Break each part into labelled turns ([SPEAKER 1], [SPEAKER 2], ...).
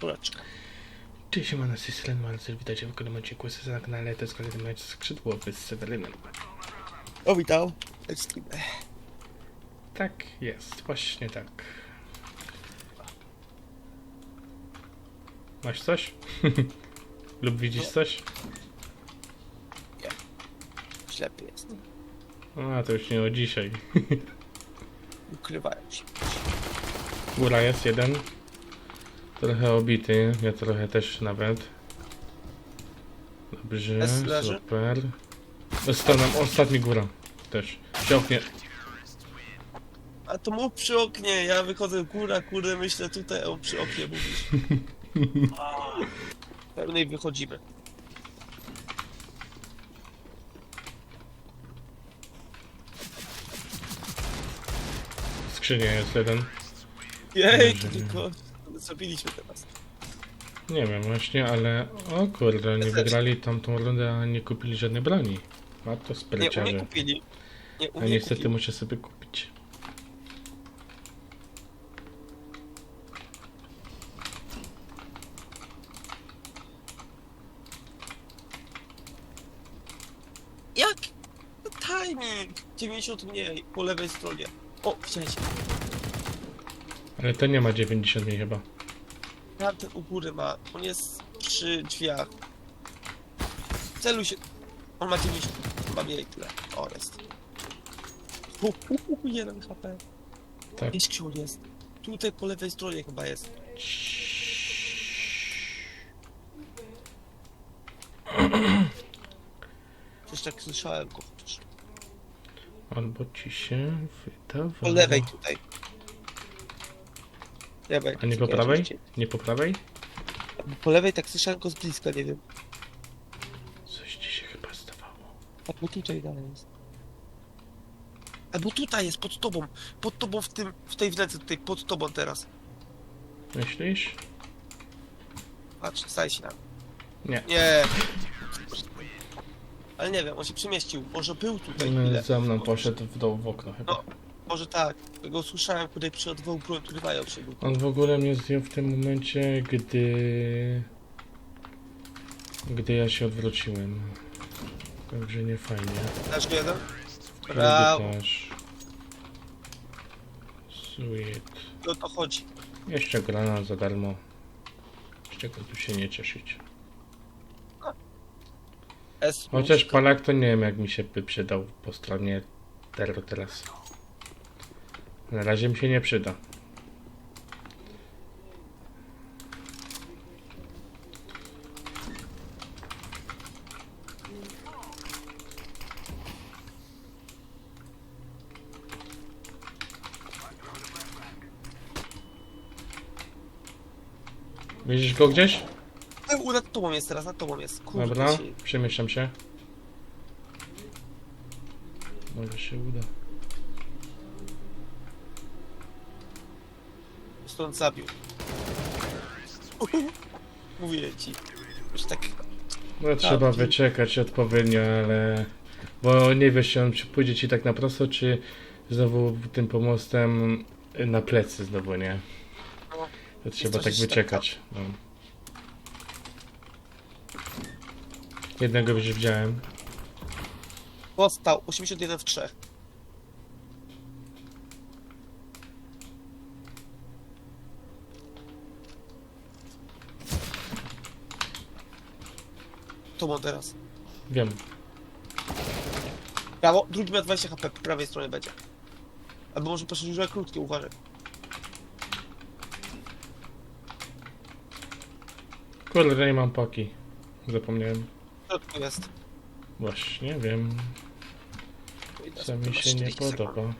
[SPEAKER 1] Kureczka.
[SPEAKER 2] Cześć, Marcel, witajcie w kolejnym odcinku na kanale, to jest kolejny mecz skrzydłowy z Sewerynem.
[SPEAKER 1] O, witam.
[SPEAKER 2] Tak jest, właśnie tak. Masz coś? Lub widzisz coś?
[SPEAKER 1] Ślepy jest.
[SPEAKER 2] A, to już nie o dzisiaj.
[SPEAKER 1] Ukrywają się.
[SPEAKER 2] Góra jest jeden. Trochę obity, ja trochę też nawet. Dobrze,
[SPEAKER 1] leży.
[SPEAKER 2] super. Dostanę ostatni góra. Też. Przy oknie.
[SPEAKER 1] A to mów przy oknie, ja wychodzę góra, kurde, myślę tutaj, o przy oknie mówisz. Pełnej wychodzimy.
[SPEAKER 2] Skrzynia jest jeden.
[SPEAKER 1] Jej,
[SPEAKER 2] Dobrze.
[SPEAKER 1] tylko zrobiliśmy teraz.
[SPEAKER 2] Nie wiem właśnie, ale o kurde, nie
[SPEAKER 1] Też.
[SPEAKER 2] wygrali tamtą rundę, a nie kupili żadnej broni. A to
[SPEAKER 1] Nie, u mnie
[SPEAKER 2] spreciarze.
[SPEAKER 1] kupili. Nie, u
[SPEAKER 2] A
[SPEAKER 1] mnie
[SPEAKER 2] niestety
[SPEAKER 1] kupili.
[SPEAKER 2] muszę sobie kupić.
[SPEAKER 1] Jak? Timing! 90 mniej, po lewej stronie. O, widziałeś?
[SPEAKER 2] Ale to nie ma 90 mniej chyba.
[SPEAKER 1] Tamten u góry ma. On jest przy drzwiach. Celuj się. On ma 90. Ma mniej tyle. O, jest. Hu, hu, hu, hu, jeden HP.
[SPEAKER 2] Tak.
[SPEAKER 1] Gdzieś książ jest. Tutaj po lewej stronie chyba jest. Coś tak słyszałem go chociaż.
[SPEAKER 2] Albo ci się wydawało.
[SPEAKER 1] Po lewej tutaj. Lewej.
[SPEAKER 2] A nie po prawej? Nie po prawej?
[SPEAKER 1] Po lewej tak słyszałem go z bliska, nie wiem.
[SPEAKER 2] Coś ci się chyba zdawało.
[SPEAKER 1] Albo tutaj dalej jest. Albo tutaj jest, pod tobą. Pod tobą w tym, w tej wnęce tutaj, pod tobą teraz.
[SPEAKER 2] Myślisz?
[SPEAKER 1] Patrz, staj się tam.
[SPEAKER 2] Nie.
[SPEAKER 1] Nie. Ale nie wiem, on się przemieścił. Może był tutaj
[SPEAKER 2] No,
[SPEAKER 1] chwilę.
[SPEAKER 2] Za mną poszedł w dół w okno chyba.
[SPEAKER 1] No. Może tak. Go słyszałem, kiedy przy odwołu broń ukrywają się.
[SPEAKER 2] On w ogóle mnie zdjął w tym momencie, gdy... Gdy ja się odwróciłem. Także nie fajnie.
[SPEAKER 1] Dasz go jeden? Brawo.
[SPEAKER 2] też. Sweet.
[SPEAKER 1] I o to chodzi.
[SPEAKER 2] Jeszcze grana za darmo. Z czego tu się nie cieszyć.
[SPEAKER 1] S.
[SPEAKER 2] Chociaż Palak to nie wiem jak mi się by przydał po stronie Terror teraz. Na razie mi się nie przyda. Widzisz go gdzieś?
[SPEAKER 1] U, nad tobą jest teraz, nad tobą jest. Kurde,
[SPEAKER 2] Dobra, przemieszczam się. Może się uda.
[SPEAKER 1] Stąd zabił. Mówię ci. Już tak...
[SPEAKER 2] No trzeba wyczekać odpowiednio, ale... Bo nie wiesz, czy on czy pójdzie ci tak na prosto, czy znowu tym pomostem na plecy znowu, nie?
[SPEAKER 1] No.
[SPEAKER 2] To trzeba
[SPEAKER 1] to,
[SPEAKER 2] tak wyczekać. No. Jednego już widziałem.
[SPEAKER 1] Postał 81 w 3. To ma teraz.
[SPEAKER 2] Wiem.
[SPEAKER 1] Prawo, drugi ma 20 HP, po prawej stronie będzie. Albo może proszę używać krótkie, uważaj.
[SPEAKER 2] Kurde, nie mam paki. Zapomniałem.
[SPEAKER 1] Co tu jest?
[SPEAKER 2] Właśnie, wiem. Co mi się nie podoba.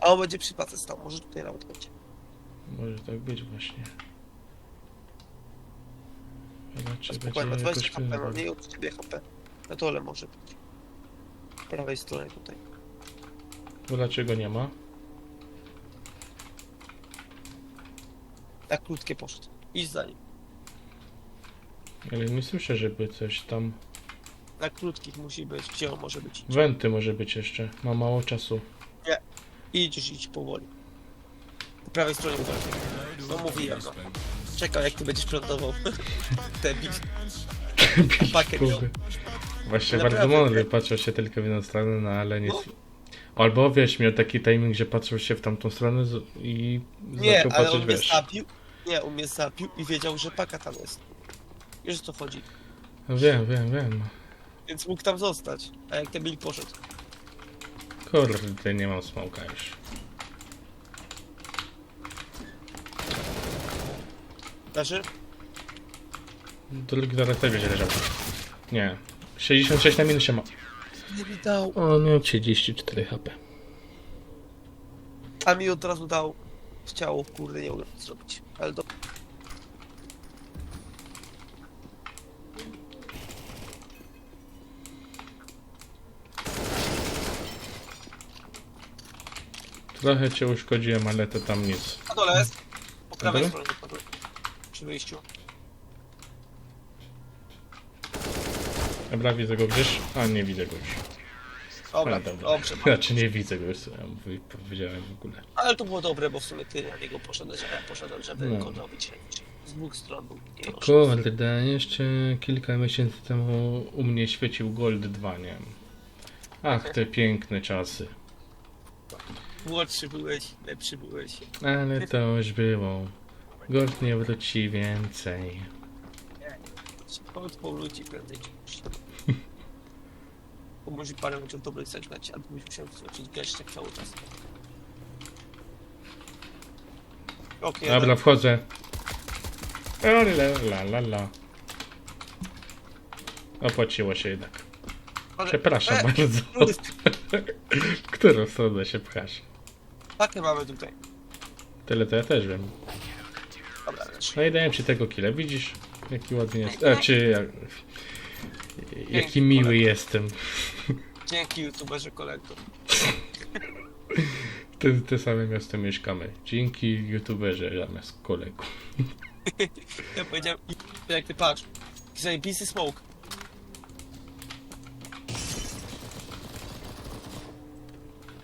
[SPEAKER 1] A on będzie przy pace stał, może tutaj nawet będzie.
[SPEAKER 2] Może tak być właśnie. Raczej
[SPEAKER 1] Spokojnie, ma
[SPEAKER 2] będzie
[SPEAKER 1] 20
[SPEAKER 2] jakoś
[SPEAKER 1] HP, no mniej od ciebie HP. Na dole może być. Po prawej stronie tutaj.
[SPEAKER 2] Bo dlaczego nie ma?
[SPEAKER 1] Tak krótkie poszedł. Idź za nim.
[SPEAKER 2] Ale nie słyszę, żeby coś tam...
[SPEAKER 1] Na krótkich musi być. Gdzie on może być?
[SPEAKER 2] Wenty może być jeszcze. Ma mało czasu.
[SPEAKER 1] Idziesz, idź powoli. Po prawej stronie uważaj. No mówiłem, no. Czekaj, jak ty będziesz plantował. Debil. Pakę miał.
[SPEAKER 2] Kurde. Właśnie
[SPEAKER 1] Naprawdę.
[SPEAKER 2] bardzo mądry, patrzył się tylko w jedną stronę, no ale nie...
[SPEAKER 1] No.
[SPEAKER 2] Albo wiesz, miał taki timing, że patrzył się w tamtą stronę z- i
[SPEAKER 1] Nie,
[SPEAKER 2] zaczął
[SPEAKER 1] ale
[SPEAKER 2] patrzeć,
[SPEAKER 1] on mnie
[SPEAKER 2] wiesz.
[SPEAKER 1] zabił. Nie, on mnie zabił i wiedział, że paka tam jest. Wiesz o co chodzi.
[SPEAKER 2] No wiem, wiem, wiem.
[SPEAKER 1] Więc mógł tam zostać. A jak debil poszedł.
[SPEAKER 2] Kurde, nie mam smoka już.
[SPEAKER 1] Leży?
[SPEAKER 2] Drugi zaraz też będzie leżał. Nie. 66 na minusie ma.
[SPEAKER 1] Nie mi dał.
[SPEAKER 2] O, no 34 HP.
[SPEAKER 1] A mi od razu dał w ciało, kurde, nie mogę nic zrobić. Ale do...
[SPEAKER 2] Trochę cię uszkodziłem, ale to tam nic.
[SPEAKER 1] Na dole jest. Po prawej stronie. Przy wyjściu.
[SPEAKER 2] Dobra, widzę go gdzieś. A, nie widzę go już.
[SPEAKER 1] Dobra,
[SPEAKER 2] A, dobra.
[SPEAKER 1] dobrze.
[SPEAKER 2] Znaczy nie widzę go już, co ja powiedziałem w ogóle.
[SPEAKER 1] Ale to było dobre, bo w sumie ty na niego poszedłeś, a ja poszedłem, żeby
[SPEAKER 2] No.
[SPEAKER 1] go dobić. Z dwóch stron był nie.
[SPEAKER 2] Kurde, jeszcze kilka miesięcy temu u mnie świecił Gold 2, nie? Ach, te piękne czasy.
[SPEAKER 1] Młodszy byłeś, lepszy byłeś.
[SPEAKER 2] Ale to już było. Gold nie wróci więcej.
[SPEAKER 1] Chodź powróci prędzej później. Bo może parę musiał dobrych zagrać, albo byś musiał stracić geszczek cały czas. Okej,
[SPEAKER 2] Dobra, wchodzę. La, la, la, la. Opłaciło się jednak. Przepraszam
[SPEAKER 1] E,
[SPEAKER 2] bardzo. W którą stronę się pchasz?
[SPEAKER 1] Pakę mamy tutaj.
[SPEAKER 2] Tyle to ja też wiem. No i dałem ci tego killa, widzisz? Jaki ładny jest. A, czy jak... Jaki miły jestem.
[SPEAKER 1] Dzięki youtuberze kolektor.
[SPEAKER 2] Ty, ty same miasto mieszkamy. Dzięki youtuberze zamiast kolegów.
[SPEAKER 1] Ja powiedziałem, jak ty patrz. Zajebisty smoke.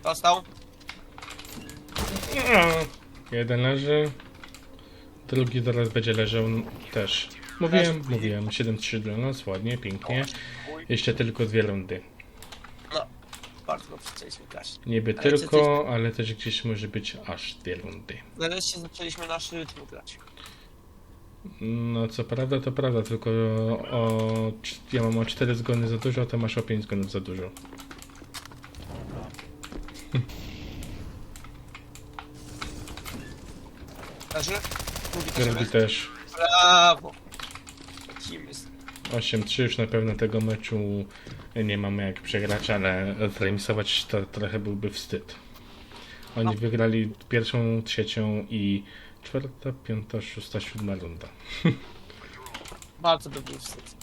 [SPEAKER 1] Dostał?
[SPEAKER 2] Jeden leży. Drugi zaraz będzie leżał też. Mówiłem, mówiłem. 7-3 dla nas, ładnie, pięknie. Jeszcze tylko dwie rundy.
[SPEAKER 1] No. Bardzo dobrze chcieliśmy grać.
[SPEAKER 2] Niby
[SPEAKER 1] Ale
[SPEAKER 2] tylko, ale też gdzieś może być aż dwie rundy.
[SPEAKER 1] Nareszcie zaczęliśmy nasz rytm grać.
[SPEAKER 2] No co prawda to prawda, tylko o, ja mam o 4 zgony za dużo, a ty masz o 5 zgonów za dużo.
[SPEAKER 1] Leży? Drugi też Brawo! Kim jest?
[SPEAKER 2] 8-3 już na pewno tego meczu nie mamy jak przegrać, ale zremisować to trochę byłby wstyd. Oni
[SPEAKER 1] No.
[SPEAKER 2] wygrali pierwszą, trzecią i czwarta, piąta, szósta, siódma runda.
[SPEAKER 1] Bardzo by był wstyd.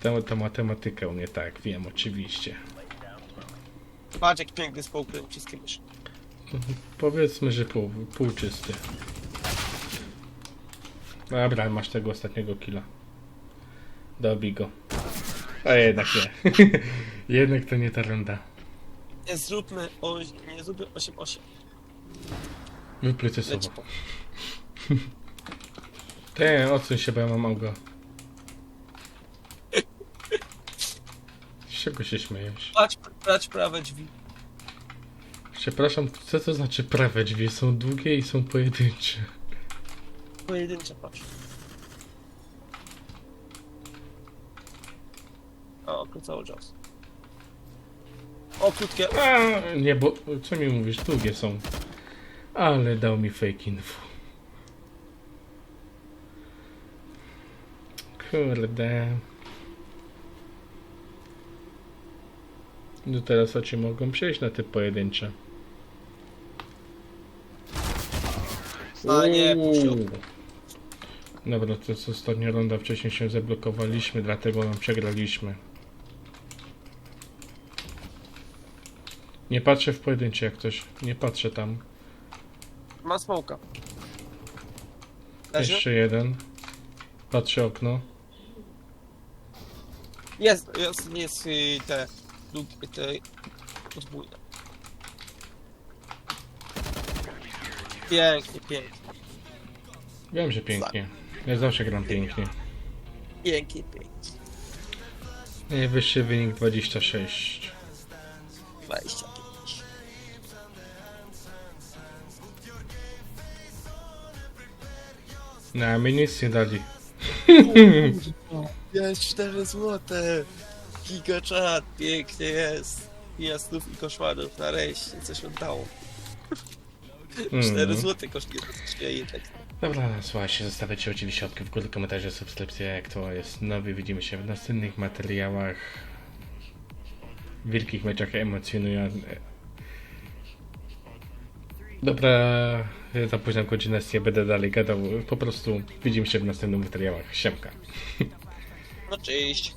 [SPEAKER 2] Tę, tę matematykę u mnie tak, wiem oczywiście.
[SPEAKER 1] Patrz jak piękny smoke tym wszystkim myszy.
[SPEAKER 2] Powiedzmy, że pół, półczysty. Dobra, masz tego ostatniego killa. Dobij go. A jednak nie. jednak to nie ta runda.
[SPEAKER 1] Nie zróbmy, o, nie zróbmy 8-8.
[SPEAKER 2] Wyplucie
[SPEAKER 1] Leci
[SPEAKER 2] słowo.
[SPEAKER 1] po.
[SPEAKER 2] Te, odsuń się, bo ja mam auga. Z czego się śmiejesz?
[SPEAKER 1] Patrz, patrz prawe drzwi.
[SPEAKER 2] Przepraszam, co to znaczy prawe drzwi? Są długie i są pojedyncze.
[SPEAKER 1] Pojedyncze patrz. O, cały czas. O, krótkie.
[SPEAKER 2] A, nie, bo co mi mówisz? Długie są. Ale dał mi fake info. Kurde. No teraz oczy mogą przejść na te pojedyncze.
[SPEAKER 1] A nie,
[SPEAKER 2] Uuu. Dobra, to jest ostatnia runda. Wcześniej się zablokowaliśmy, dlatego nam przegraliśmy. Nie patrzę w pojedyncze jak coś. Nie patrzę tam.
[SPEAKER 1] Ma smoka. Leży?
[SPEAKER 2] Jeszcze jeden. Patrzę okno.
[SPEAKER 1] Jest, jest, jest y, te, dług- te podwójne. Pięknie, pięknie.
[SPEAKER 2] Wiem, że pięknie. Ja zawsze gram pięknie.
[SPEAKER 1] Pięknie, pięknie.
[SPEAKER 2] Najwyższy wynik 26.
[SPEAKER 1] 25.
[SPEAKER 2] No, a mi nic nie dali.
[SPEAKER 1] Jest 4 złote. Giga czat, pięknie jest. Jasnów i koszmarów, nareszcie coś oddało. 4
[SPEAKER 2] Mhm.
[SPEAKER 1] złote kosztuje, to jednak.
[SPEAKER 2] Dobra, słuchajcie, zostawiacie oczywiście łapki w górę, komentarze, subskrypcje, jak to jest nowy. Widzimy się w następnych materiałach. Wielkich meczach emocjonujących. Dobra, za późną godzinę nie będę dalej gadał. Po prostu widzimy się w następnych materiałach. Siemka.
[SPEAKER 1] No cześć.